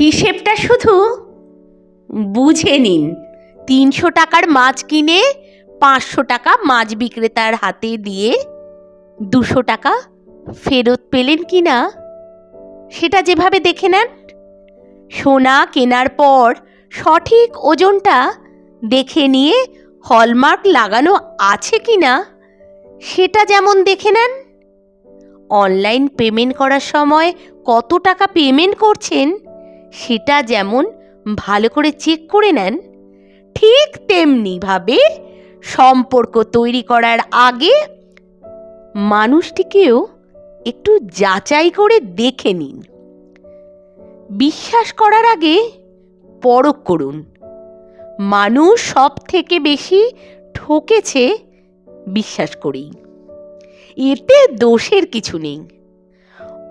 হিসেবটা শুধু বুঝে নিন। তিনশো টাকার মাছ কিনে পাঁচশো টাকা মাছ বিক্রেতার হাতে দিয়ে দুশো টাকা ফেরত পেলেন কি না, সেটা যেভাবে দেখে নেন। সোনা কেনার পর সঠিক ওজনটা দেখে নিয়ে হলমার্ক লাগানো আছে কি না, সেটা যেমন দেখে নেন। অনলাইন পেমেন্ট করার সময় কত টাকা পেমেন্ট করছেন সেটা যেমন ভালো করে চেক করে নেন, ঠিক তেমনিভাবে সম্পর্ক তৈরি করার আগে মানুষটিকেও একটু যাচাই করে দেখে নিন। বিশ্বাস করার আগে পরখ করুন। মানুষ সব থেকে বেশি ঠকেছে বিশ্বাস করেই। এতে দোষের কিছু নেই।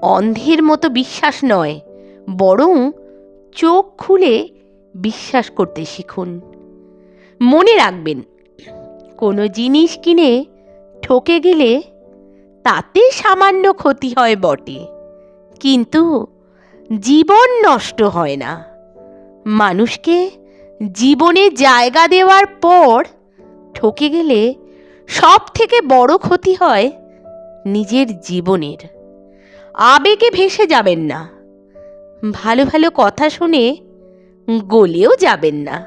অন্ধের মতো বিশ্বাস নয়, বরং চোখ খুলে বিশ্বাস করতে শিখুন। মনে রাখবেন, কোনো জিনিস কিনে ঠকে গেলে তাতে সামান্য ক্ষতি হয় বটে, কিন্তু জীবন নষ্ট হয় না। মানুষকে জীবনে জায়গা দেওয়ার পর ঠকে গেলে সব থেকে বড় ক্ষতি হয় নিজের জীবনের। আবেগে ভেসে যাবেন না। ভালো ভালো কথা শুনে গলেও যাবেন না।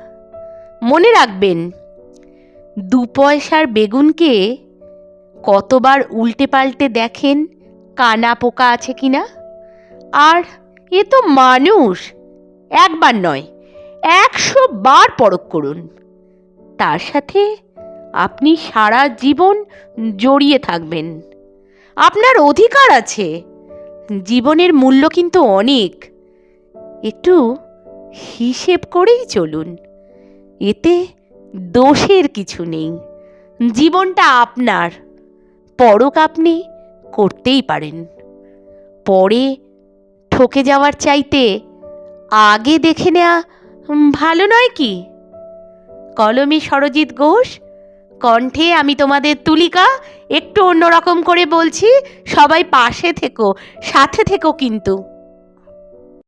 মনে রাখবেন, দু পয়সার বেগুনকে কতবার উল্টে পাল্টে দেখেন, কানা পোকা আছে কি না আর এ তো মানুষ, একবার নয়, একশো বার পরখ করুন। তার সাথে আপনি সারা জীবন জড়িয়ে থাকবেন। আপনার অধিকার আছে। জীবনের মূল্য কিন্তু অনেক। একটু হিসেব করেই চলুন। এতে দোষের কিছু নেই। জীবনটা আপনার। পরক আপনি করতেই পারেন। পরে ঠকে যাওয়ার চাইতে আগে দেখে নেওয়া ভালো নয় কি? কলমে সরজিৎ ঘোষ, কণ্ঠে আমি তোমাদের তুলিকা, একটু অন্যরকম করে বলছি, সবাই পাশে থেকো, সাথে থেকো কিন্তু।